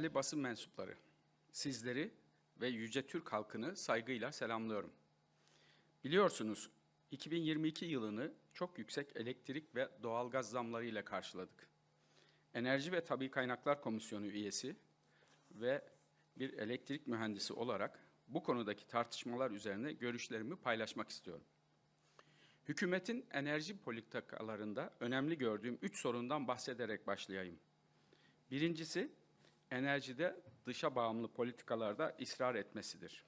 Değerli basın mensupları, sizleri ve Yüce Türk halkını saygıyla selamlıyorum. Biliyorsunuz 2022 yılını çok yüksek elektrik ve doğalgaz zamlarıyla karşıladık. Enerji ve Tabi Kaynaklar Komisyonu üyesi ve bir elektrik mühendisi olarak bu konudaki tartışmalar üzerine görüşlerimi paylaşmak istiyorum. Hükümetin enerji politikalarında önemli gördüğüm üç sorundan bahsederek başlayayım. Birincisi, enerjide dışa bağımlı politikalarda ısrar etmesidir.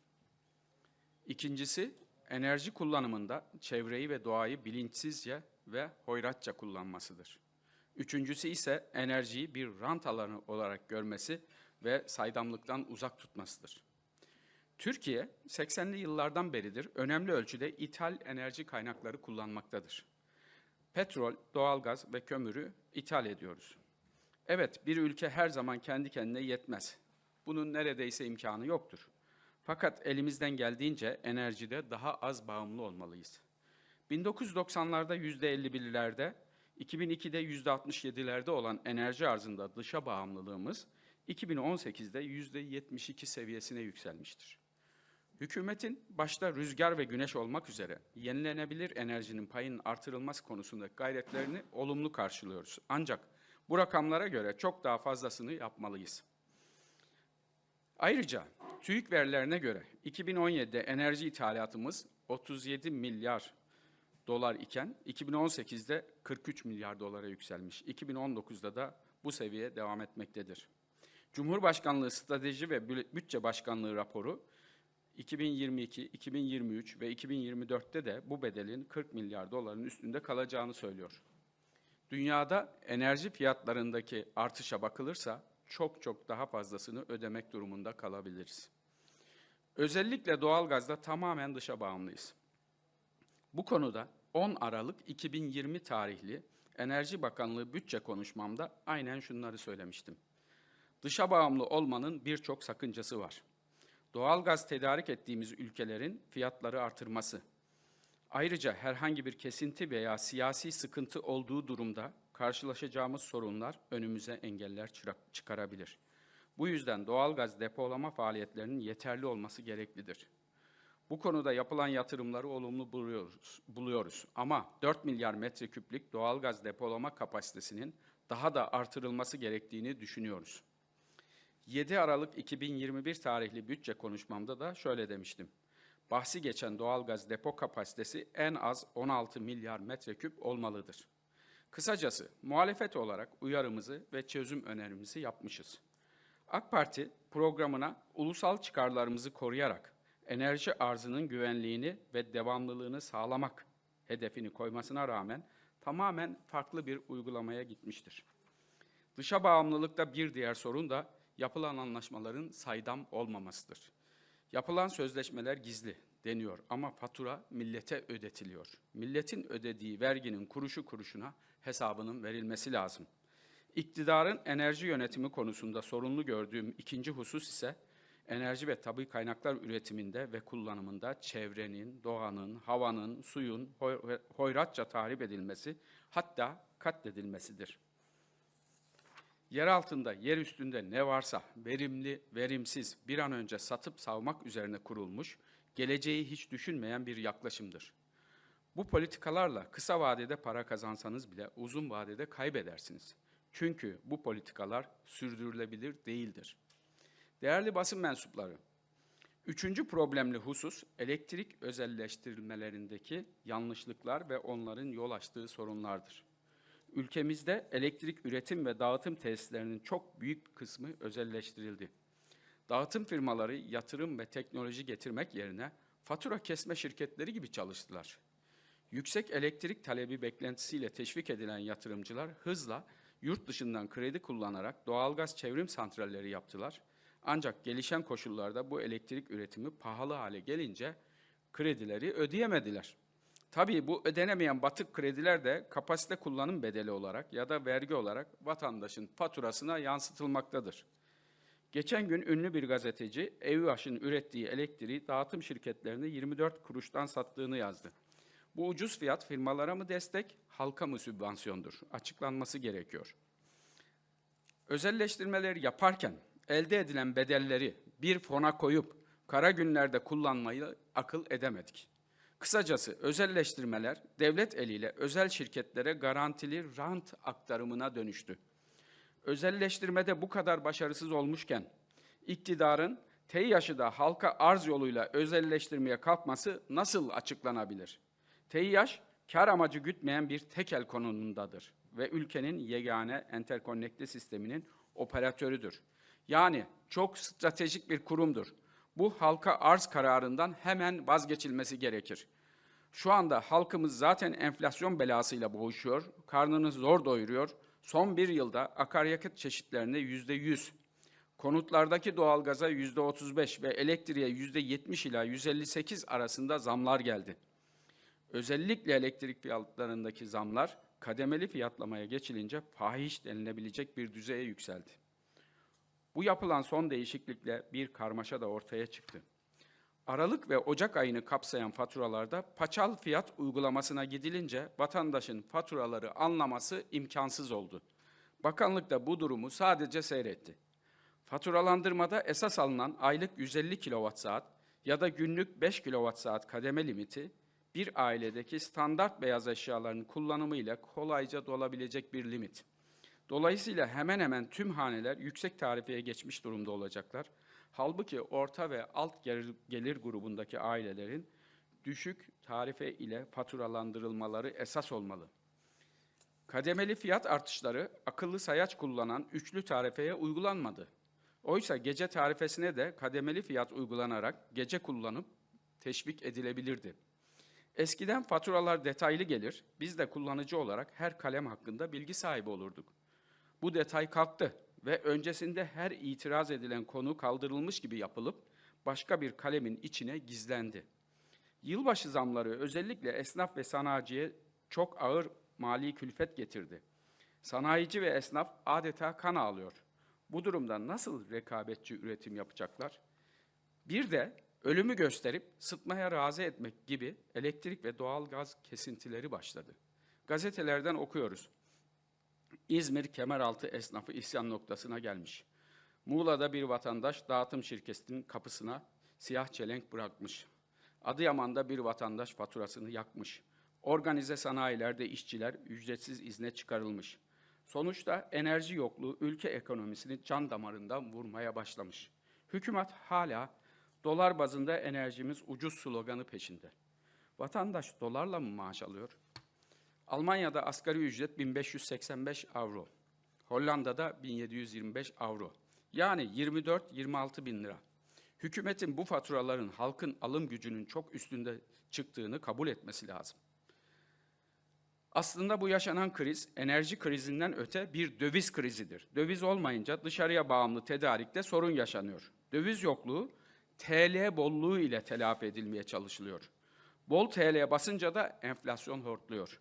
İkincisi, enerji kullanımında çevreyi ve doğayı bilinçsizce ve hoyratça kullanmasıdır. Üçüncüsü ise enerjiyi bir rant alanı olarak görmesi ve saydamlıktan uzak tutmasıdır. Türkiye 80'li yıllardan beridir önemli ölçüde ithal enerji kaynakları kullanmaktadır. Petrol, doğalgaz ve kömürü ithal ediyoruz. Evet, bir ülke her zaman kendi kendine yetmez. Bunun neredeyse imkanı yoktur. Fakat elimizden geldiğince enerjide daha az bağımlı olmalıyız. 1990'larda %51'lerde, 2002'de %67'lerde olan enerji arzında dışa bağımlılığımız 2018'de %72 seviyesine yükselmiştir. Hükümetin başta rüzgar ve güneş olmak üzere yenilenebilir enerjinin payının artırılması konusundaki gayretlerini olumlu karşılıyoruz. Ancak bu rakamlara göre çok daha fazlasını yapmalıyız. Ayrıca TÜİK verilerine göre 2017'de enerji ithalatımız 37 milyar dolar iken 2018'de 43 milyar dolara yükselmiş. 2019'da da bu seviye devam etmektedir. Cumhurbaşkanlığı Strateji ve Bütçe Başkanlığı raporu 2022, 2023 ve 2024'te de bu bedelin 40 milyar doların üstünde kalacağını söylüyor. Dünyada enerji fiyatlarındaki artışa bakılırsa çok çok daha fazlasını ödemek durumunda kalabiliriz. Özellikle doğalgazda tamamen dışa bağımlıyız. Bu konuda 10 Aralık 2020 tarihli Enerji Bakanlığı bütçe konuşmamda aynen şunları söylemiştim. Dışa bağımlı olmanın birçok sakıncası var. Doğalgaz tedarik ettiğimiz ülkelerin fiyatları artırması, Ayrıca herhangi bir kesinti veya siyasi sıkıntı olduğu durumda karşılaşacağımız sorunlar önümüze engeller çıkarabilir. Bu yüzden doğalgaz depolama faaliyetlerinin yeterli olması gereklidir. Bu konuda yapılan yatırımları olumlu buluyoruz, buluyoruz. Ama 4 milyar metreküplük doğalgaz depolama kapasitesinin daha da artırılması gerektiğini düşünüyoruz. 7 Aralık 2021 tarihli bütçe konuşmamda da şöyle demiştim bahsi geçen doğalgaz depo kapasitesi en az 16 milyar metreküp olmalıdır. Kısacası muhalefet olarak uyarımızı ve çözüm önerimizi yapmışız. AK Parti programına ulusal çıkarlarımızı koruyarak enerji arzının güvenliğini ve devamlılığını sağlamak hedefini koymasına rağmen tamamen farklı bir uygulamaya gitmiştir. Dışa bağımlılıkta bir diğer sorun da yapılan anlaşmaların saydam olmamasıdır. Yapılan sözleşmeler gizli deniyor ama fatura millete ödetiliyor. Milletin ödediği verginin kuruşu kuruşuna hesabının verilmesi lazım. İktidarın enerji yönetimi konusunda sorunlu gördüğüm ikinci husus ise enerji ve tabi kaynaklar üretiminde ve kullanımında çevrenin, doğanın, havanın, suyun hoyratça tahrip edilmesi hatta katledilmesidir. Yer altında, yer üstünde ne varsa verimli, verimsiz bir an önce satıp savmak üzerine kurulmuş, geleceği hiç düşünmeyen bir yaklaşımdır. Bu politikalarla kısa vadede para kazansanız bile uzun vadede kaybedersiniz. Çünkü bu politikalar sürdürülebilir değildir. Değerli basın mensupları, üçüncü problemli husus elektrik özelleştirilmelerindeki yanlışlıklar ve onların yol açtığı sorunlardır. Ülkemizde elektrik üretim ve dağıtım tesislerinin çok büyük kısmı özelleştirildi. Dağıtım firmaları yatırım ve teknoloji getirmek yerine fatura kesme şirketleri gibi çalıştılar. Yüksek elektrik talebi beklentisiyle teşvik edilen yatırımcılar hızla yurt dışından kredi kullanarak doğalgaz çevrim santralleri yaptılar. Ancak gelişen koşullarda bu elektrik üretimi pahalı hale gelince kredileri ödeyemediler. Tabii bu ödenemeyen batık krediler de kapasite kullanım bedeli olarak ya da vergi olarak vatandaşın faturasına yansıtılmaktadır. Geçen gün ünlü bir gazeteci EÜAŞ'ın ürettiği elektriği dağıtım şirketlerine 24 kuruştan sattığını yazdı. Bu ucuz fiyat firmalara mı destek, halka mı sübvansiyondur? Açıklanması gerekiyor. Özelleştirmeleri yaparken elde edilen bedelleri bir fona koyup kara günlerde kullanmayı akıl edemedik. Kısacası özelleştirmeler devlet eliyle özel şirketlere garantili rant aktarımına dönüştü. Özelleştirmede bu kadar başarısız olmuşken iktidarın TEİAŞ'ı da halka arz yoluyla özelleştirmeye kalkması nasıl açıklanabilir? TEİAŞ kar amacı gütmeyen bir tekel konumundadır ve ülkenin yegane enterkonnekte sisteminin operatörüdür. Yani çok stratejik bir kurumdur. Bu halka arz kararından hemen vazgeçilmesi gerekir. Şu anda halkımız zaten enflasyon belasıyla boğuşuyor, karnını zor doyuruyor. Son bir yılda akaryakıt çeşitlerine yüzde yüz, konutlardaki doğalgaza yüzde otuz beş ve elektriğe yüzde yetmiş ila 158 arasında zamlar geldi. Özellikle elektrik fiyatlarındaki zamlar kademeli fiyatlamaya geçilince fahiş denilebilecek bir düzeye yükseldi. Bu yapılan son değişiklikle bir karmaşa da ortaya çıktı. Aralık ve Ocak ayını kapsayan faturalarda paçal fiyat uygulamasına gidilince vatandaşın faturaları anlaması imkansız oldu. Bakanlık da bu durumu sadece seyretti. Faturalandırmada esas alınan aylık 150 kWh ya da günlük 5 kWh kademe limiti bir ailedeki standart beyaz eşyaların kullanımıyla kolayca dolabilecek bir limit. Dolayısıyla hemen hemen tüm haneler yüksek tarifeye geçmiş durumda olacaklar. Halbuki orta ve alt gelir, grubundaki ailelerin düşük tarife ile faturalandırılmaları esas olmalı. Kademeli fiyat artışları akıllı sayaç kullanan üçlü tarifeye uygulanmadı. Oysa gece tarifesine de kademeli fiyat uygulanarak gece kullanıp teşvik edilebilirdi. Eskiden faturalar detaylı gelir, biz de kullanıcı olarak her kalem hakkında bilgi sahibi olurduk. Bu detay kalktı ve öncesinde her itiraz edilen konu kaldırılmış gibi yapılıp başka bir kalemin içine gizlendi. Yılbaşı zamları özellikle esnaf ve sanayiciye çok ağır mali külfet getirdi. Sanayici ve esnaf adeta kan ağlıyor. Bu durumda nasıl rekabetçi üretim yapacaklar? Bir de ölümü gösterip sıtmaya razı etmek gibi elektrik ve doğal gaz kesintileri başladı. Gazetelerden okuyoruz. İzmir Kemeraltı esnafı isyan noktasına gelmiş. Muğla'da bir vatandaş dağıtım şirketinin kapısına siyah çelenk bırakmış. Adıyaman'da bir vatandaş faturasını yakmış. Organize sanayilerde işçiler ücretsiz izne çıkarılmış. Sonuçta enerji yokluğu ülke ekonomisini can damarından vurmaya başlamış. Hükümet hala dolar bazında enerjimiz ucuz sloganı peşinde. Vatandaş dolarla mı maaş alıyor? Almanya'da asgari ücret 1585 avro. Hollanda'da 1725 avro. Yani 24-26 bin lira. Hükümetin bu faturaların halkın alım gücünün çok üstünde çıktığını kabul etmesi lazım. Aslında bu yaşanan kriz enerji krizinden öte bir döviz krizidir. Döviz olmayınca dışarıya bağımlı tedarikte sorun yaşanıyor. Döviz yokluğu TL bolluğu ile telafi edilmeye çalışılıyor. Bol TL basınca da enflasyon hortluyor.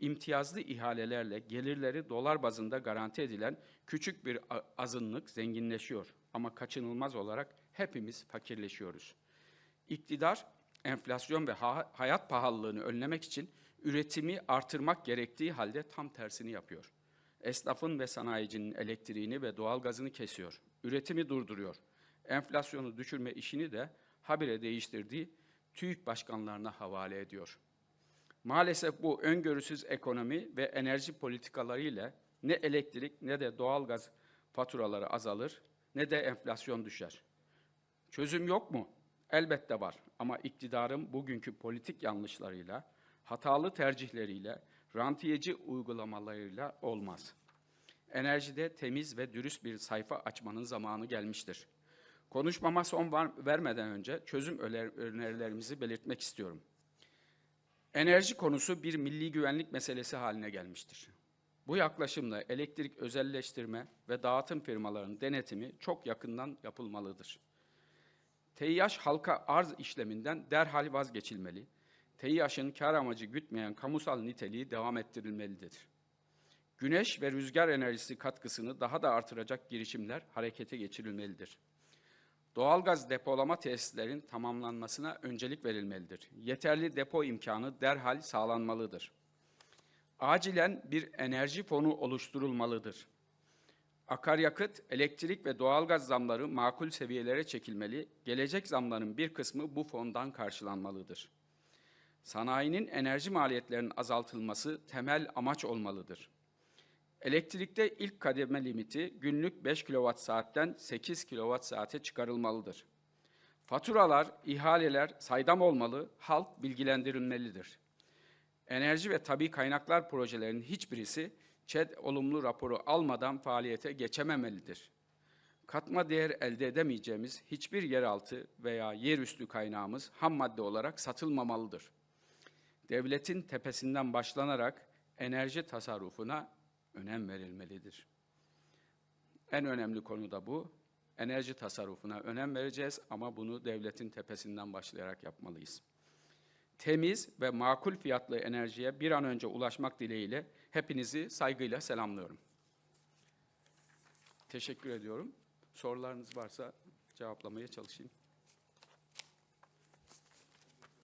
İmtiyazlı ihalelerle gelirleri dolar bazında garanti edilen küçük bir azınlık zenginleşiyor ama kaçınılmaz olarak hepimiz fakirleşiyoruz. İktidar enflasyon ve ha hayat pahalılığını önlemek için üretimi artırmak gerektiği halde tam tersini yapıyor. Esnafın ve sanayicinin elektriğini ve doğalgazını kesiyor. Üretimi durduruyor. Enflasyonu düşürme işini de habire değiştirdiği TÜİK başkanlarına havale ediyor. Maalesef bu öngörüsüz ekonomi ve enerji politikalarıyla ne elektrik ne de doğalgaz faturaları azalır ne de enflasyon düşer. Çözüm yok mu? Elbette var ama iktidarın bugünkü politik yanlışlarıyla, hatalı tercihleriyle, rantiyeci uygulamalarıyla olmaz. Enerjide temiz ve dürüst bir sayfa açmanın zamanı gelmiştir. Konuşmama son vermeden önce çözüm önerilerimizi belirtmek istiyorum. Enerji konusu bir milli güvenlik meselesi haline gelmiştir. Bu yaklaşımla elektrik özelleştirme ve dağıtım firmalarının denetimi çok yakından yapılmalıdır. TİH halka arz işleminden derhal vazgeçilmeli. TİH'ın kar amacı gütmeyen kamusal niteliği devam ettirilmelidir. Güneş ve rüzgar enerjisi katkısını daha da artıracak girişimler harekete geçirilmelidir. Doğalgaz depolama tesislerin tamamlanmasına öncelik verilmelidir. Yeterli depo imkanı derhal sağlanmalıdır. Acilen bir enerji fonu oluşturulmalıdır. Akaryakıt, elektrik ve doğalgaz zamları makul seviyelere çekilmeli, gelecek zamların bir kısmı bu fondan karşılanmalıdır. Sanayinin enerji maliyetlerinin azaltılması temel amaç olmalıdır. Elektrikte ilk kademe limiti günlük 5 kWh'den 8 kWh'e çıkarılmalıdır. Faturalar, ihaleler saydam olmalı, halk bilgilendirilmelidir. Enerji ve tabi kaynaklar projelerinin hiçbirisi ÇED olumlu raporu almadan faaliyete geçememelidir. Katma değer elde edemeyeceğimiz hiçbir yeraltı veya yerüstü kaynağımız ham madde olarak satılmamalıdır. Devletin tepesinden başlanarak enerji tasarrufuna önem verilmelidir. En önemli konu da bu. Enerji tasarrufuna önem vereceğiz ama bunu devletin tepesinden başlayarak yapmalıyız. Temiz ve makul fiyatlı enerjiye bir an önce ulaşmak dileğiyle hepinizi saygıyla selamlıyorum. Teşekkür ediyorum. Sorularınız varsa cevaplamaya çalışayım.